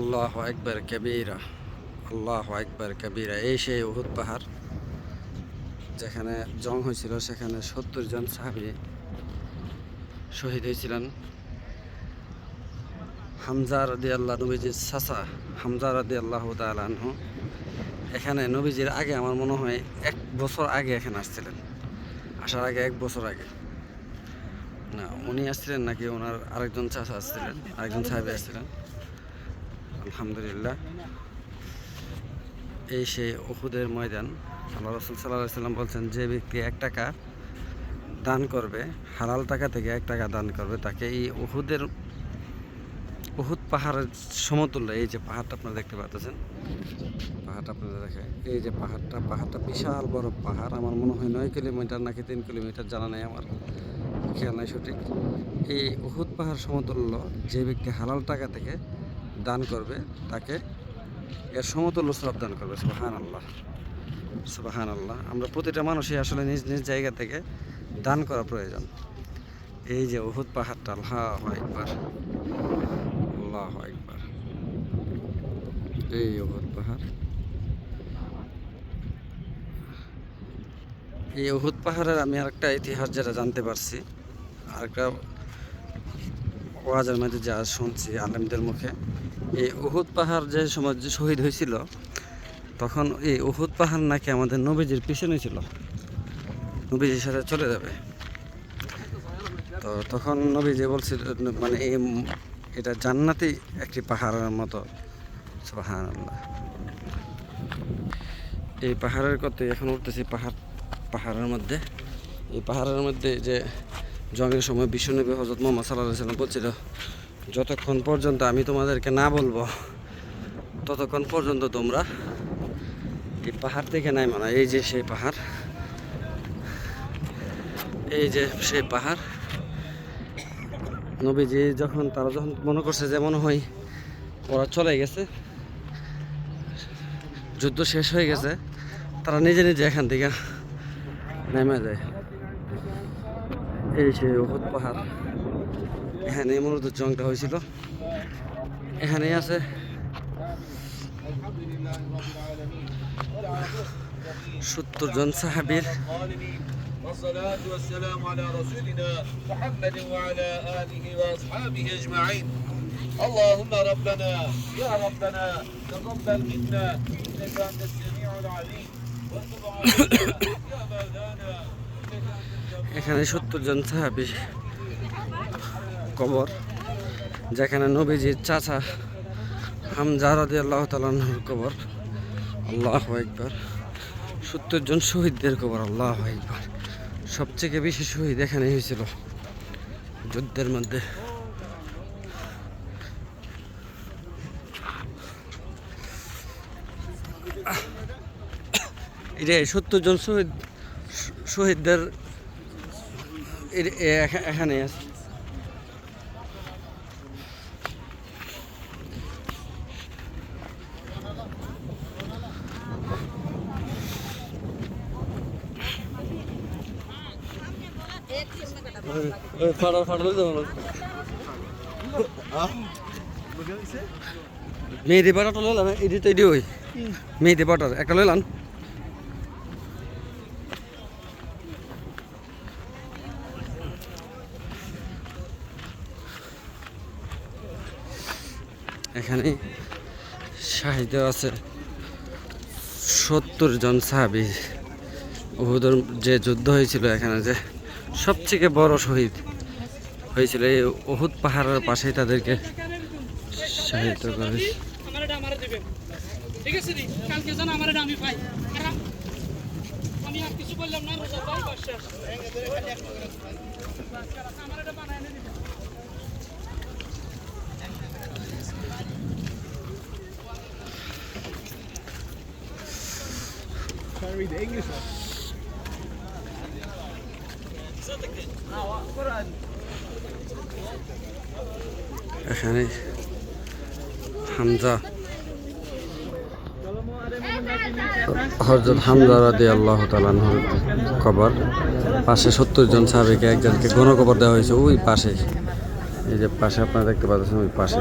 আল্লাহ একবার কবিরা, আল্লাহ একবার কবিরা। এই সেই উহুদ পাহাড় যেখানে জং হয়েছিল, সেখানে সত্তর জন সাহাবি শহীদ হয়েছিলেন। হামজা রাদি আল্লাহ নবীজির সাসা হামজা রাদি আল্লাহ তালহু এখানে নবীজির আগে আমার মনে হয় এক বছর আগে এখানে আসছিলেন। আসার আগে এক বছর আগে। না, উনি আসছিলেন নাকি ওনার আরেকজন চাষা আসছিলেন, আরেকজন সাহেব আসছিলেন। আলহামদুলিল্লাহ। এই সেই ওহুদের ময়দান। আল্লাহ রসুল সাল্লাহ সাল্লাম বলছেন, যে ব্যক্তি এক টাকা দান করবে, হালাল টাকা থেকে এক টাকা দান করবে, তাকে এই ওহুদের উহুদ পাহাড়ের সমতুল্য, এই যে পাহাড়টা আপনারা দেখতে পাচ্ছেন পাহাড়টা আপনারা দেখে, এই যে পাহাড়টা পাহাড়টা বিশাল বড় পাহাড়, আমার মনে হয় নয় কিলোমিটার নাকি তিন কিলোমিটার, জানা নেই আমার, খেয়াল নাই সঠিক। এই উহুদ পাহাড় সমতুল্য, যে ব্যক্তি হালাল টাকা থেকে দান করবে, তাকে এর সমতুল্য সব দান করবে সুবাহান আল্লাহ সুবাহান আল্লাহ আমরা প্রতিটা মানুষই আসলে নিজ নিজ জায়গা থেকে দান করা প্রয়োজন। এই যে উহুদ পাহাড়টা, আল্লাহ একবার আল্লাহ একবার এই উহুদ পাহাড়। এই উহুদ পাহাড়ের আমি আরেকটা ইতিহাস যেটা জানতে পারছি, আরেকটা ওয়াজের মধ্যে যা শুনছি আলেমদের মুখে, এই উহুদ পাহাড় যে সময় যে শহীদ হয়েছিল, তখন এই উহুদ পাহাড় নাকি আমাদের নবীজির পিছনে ছিল। নবীজির সাথে চলে যাবে। তো তখন নবীজি বলছিল মানে এই এটা জান্নাতি একটি পাহাড়ের মতো। এই পাহাড়ের কত এখন উঠতেছি পাহাড়, পাহাড়ের মধ্যে। এই পাহাড়ের মধ্যে যে জঙ্গের সময় বিশ্বনবী হজরত মোহাম্মদ সাল্লাহ সাল্লাম বলছিল, যতক্ষণ পর্যন্ত আমি তোমাদেরকে না বলব, ততক্ষণ পর্যন্ত তোমরা এই পাহাড় থেকে নাই মানা এই যে সেই পাহাড়, এই যে সেই পাহাড়, নবীজি যখন তারা যখন মনে করছে যে মনে হয়, ওরা চলে গেছে, যুদ্ধ শেষ হয়ে গেছে, তারা নিজে নিজে এখান থেকে নেমে যায়। এই সেই উহুদ পাহাড় এখানে মূলত জংটা হয়েছিল এখানেই আছে সত্তর জন সাহাবির والصلاة والسلام على رسولنا محمد وعلى آله وأصحابه أجمعين اللهم ربنا يا ربنا تقبل منا إنك أنت السميع العليم وتب علينا يا مولانا إنك أنت الجبار এখানে সত্তর জন সাহাবি কবর, যেখানে নবীজির চাচা হামজা রাদি আল্লাহ তালাহুর কবর, আল্লাহ একবার সত্তর জন শহীদদের কবর, আল্লাহ একবার সবথেকে বেশি শহীদ এখানে হয়েছিল যুদ্ধের মধ্যে। এটা সত্তর জন শহীদ শহীদদের এখানে আছে। না? মেয়েদের এটি তো এটি ওই। মেয়েদের পাটার একটা লইলাম। এখানে সাহিত্য আছে। সত্তর জন সাহাবি। উহুদের যে যুদ্ধ হয়েছিল এখানে যে সবথেকে বড় শহীদ হয়েছিল, এই উহুদ পাহাড়ের পাশেই তাদেরকে সাহিত্য করে আমি আর কিছু বললাম না দিবেন এখানে হামজা। হজরত হামজা রাদি আল্লাহ তালানহর কবর। পাশে সত্তর জন সাহাবিকে একজনকে গণকবর দেওয়া হয়েছে, ওই পাশে। এই যে পাশে আপনারা দেখতে পাচ্ছেন, ওই পাশে।